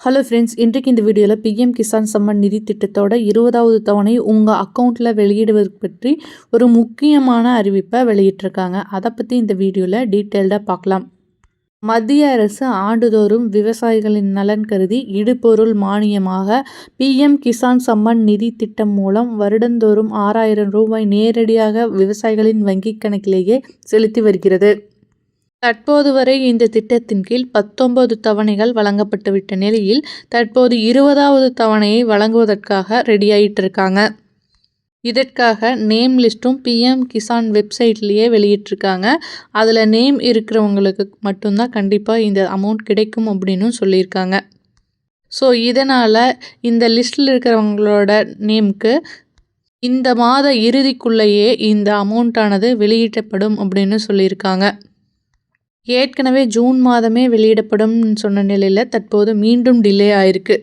Hello friends இன்றைக்கு இந்த வீடியோவில் பிஎம் கிசான் சம்மன் நிதி திட்டத்தோட இருபதாவது தவணை உங்கள் அக்கௌண்ட்டில் வெளியிடுவது பற்றி ஒரு முக்கியமான அறிவிப்பை வெளியிட்டிருக்காங்க. அதை பற்றி இந்த வீடியோவில் டீட்டெயில்டாக பார்க்கலாம். மத்திய அரசு ஆண்டுதோறும் விவசாயிகளின் நலன் கருதி இடுபொருள் மானியமாக பிஎம் கிசான் சம்மன் நிதி திட்டம் மூலம் வருடந்தோறும் ஆறாயிரம் ரூபாய் நேரடியாக விவசாயிகளின் வங்கிக் கணக்கிலேயே செலுத்தி வருகிறது. தற்போது வரை இந்த திட்டத்தின் கீழ் பத்தொன்பது தவணைகள் வழங்கப்பட்டுவிட்ட நிலையில் தற்போது இருபதாவது தவணையை வழங்குவதற்காக ரெடியாயிட்டு இருக்காங்க இதற்காக நேம் லிஸ்ட்டும் பிஎம் கிசான் வெப்சைட்லேயே வெளியிட்டிருக்காங்க. அதில் நேம் இருக்கிறவங்களுக்கு மட்டும்தான் கண்டிப்பாக இந்த அமௌண்ட் கிடைக்கும் அப்படின்னு சொல்லியிருக்காங்க. ஸோ இதனால் இந்த லிஸ்ட்டில் இருக்கிறவங்களோட நேம்க்கு இந்த மாத இறுதிக்குள்ளேயே இந்த அமௌண்ட்டானது வெளியிடப்படும் அப்படின்னு சொல்லியிருக்காங்க. ஏற்கனவே ஜூன் மாதமே வெளியிடப்படும்னு சொன்ன நிலையில் தற்போது மீண்டும் டிலே ஆயிருக்கு.